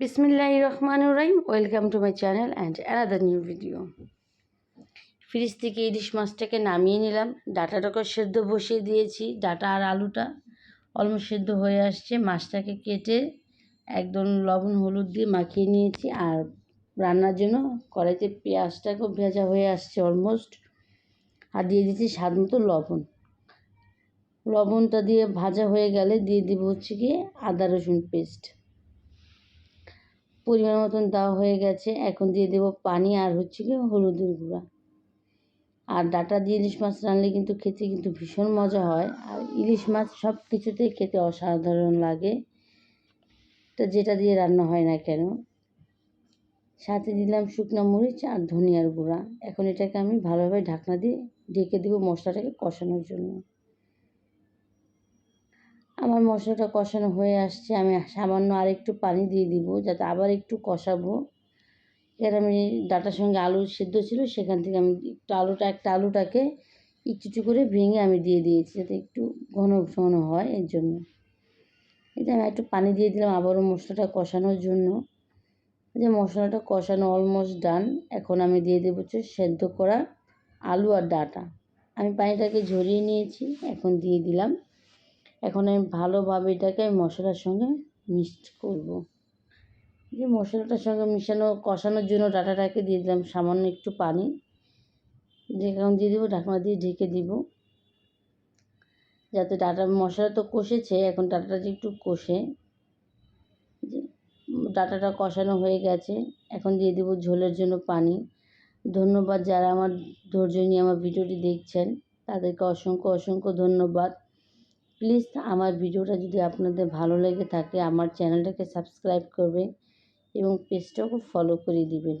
বিসমিল্লাহ রহমান রাহিম। Welcome to my channel and another new video. Fridge থেকে ইলিশ মাছটাকে নামিয়ে নিলাম। ডাটাটাকে সেদ্ধ বসিয়ে দিয়েছি। ডাটা আর আলুটা অলমোস্ট সেদ্ধ হয়ে আসছে। মাছটাকে কেটে একদম লবণ, হলুদ দিয়ে মাখিয়ে নিয়েছি। আর রান্নার জন্য কড়াইতে পেঁয়াজটাকেও ভেজা হয়ে আসছে অলমোস্ট। আর দিয়ে দিচ্ছি স্বাদ মতো লবণ। লবণটা দিয়ে ভাজা হয়ে গেলে দিয়ে দিব হচ্ছে গিয়ে আদা রসুন পেস্ট। পরিমাণ মতন দেওয়া হয়ে গেছে। এখন দিয়ে দেবো পানি আর হচ্ছে কি হলুদের গুঁড়া। আর ডাটা দিয়ে ইলিশ মাছ রানলে কিন্তু খেতে কিন্তু ভীষণ মজা হয়। আর ইলিশ মাছ সব কিছুতেই খেতে অসাধারণ লাগে। তো যেটা দিয়ে রান্না হয় না কেন? সাথে দিলাম শুকনো মরিচ আর ধনিয়ার গুঁড়া। এখন এটাকে আমি ভালোভাবে ঢাকনা দিয়ে ঢেকে দেবো মশলাটাকে কষানোর জন্য। আমার মশলাটা কষানো হয়ে আসছে, আমি সামান্য আর একটু পানি দিয়ে দিব, যাতে আবার একটু কষাবো। এর আমি ডাটার সঙ্গে আলু সেদ্ধ ছিল, সেখান থেকে আমি একটু আলুটা, একটা আলুটাকে একটু করে ভেঙে আমি দিয়ে দিয়েছি, যাতে একটু ঘন ঘন হয় এর জন্য। এটা আমি একটু পানি দিয়ে দিলাম আবারও মশলাটা কষানোর জন্য। যে মশলাটা কষানো অলমোস্ট ডান এখন আমি দিয়ে দেবো হচ্ছে সেদ্ধ করা আলু আর ডাটা। আমি পানিটাকে ঝরিয়ে নিয়েছি, এখন দিয়ে দিলাম। এখন আমি ভালোভাবে এটাকে মশলার সঙ্গে মিক্সড করব। যে মশলাটার সঙ্গে মিশানো, কষানোর জন্য ডাটাটাকে দিয়ে দিলাম সামান্য একটু পানি। যে এখন দিয়ে দেবো, ঢাকনা দিয়ে ঢেকে দিব। যাতে ডাটা, মশলা তো কষেছে, এখন ডাটাটা যে একটু কষে। ডাটাটা কষানো হয়ে গেছে, এখন দিয়ে দেবো ঝোলের জন্য পানি। ধন্যবাদ যারা আমার, ধৈর্য নিয়ে আমার ভিডিওটি দেখছেন, তাদেরকে অসংখ্য অসংখ্য ধন্যবাদ। প্লিজ আমার ভিডিওটা যদি আপনাদের ভালো লেগে থাকে, আমার চ্যানেলটাকে সাবস্ক্রাইব করবে এবং পেজটাকে ফলো করে দিবেন।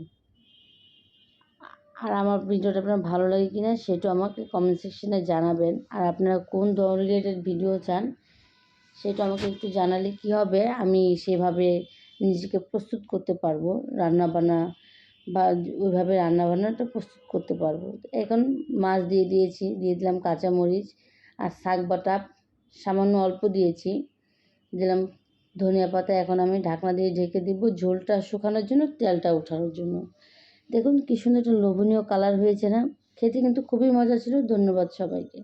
আর আমার ভিডিওটা আপনার ভালো লাগে কি না সেটাও আমাকে কমেন্ট সেকশনে জানাবেন। আর আপনারা কোন ধরনের রিলেটেড ভিডিও চান সেটা আমাকে একটু জানালে কি হবে, আমি সেভাবে নিজেকে প্রস্তুত করতে পারব। রান্নাবান্না বা ওইভাবে রান্নাবান্নাটা প্রস্তুত করতে পারব। এখন মাছ দিয়ে দিয়েছি, দিয়ে দিলাম কাঁচামরিচ আর শাক বাটা। সামান্য অল্প দিয়েছি। দিলাম ধনিয়া পাতা এখন আমি ঢাকনা দিয়ে ঢেকে দিব ঝোলটা শুকানোর জন্য, তেলটা ওঠানোর জন্য। দেখুন কী সুন্দর একটা লোভনীয় কালার হয়েছে না? খেতে কিন্তু খুবই মজা ছিল। ধন্যবাদ সবাইকে।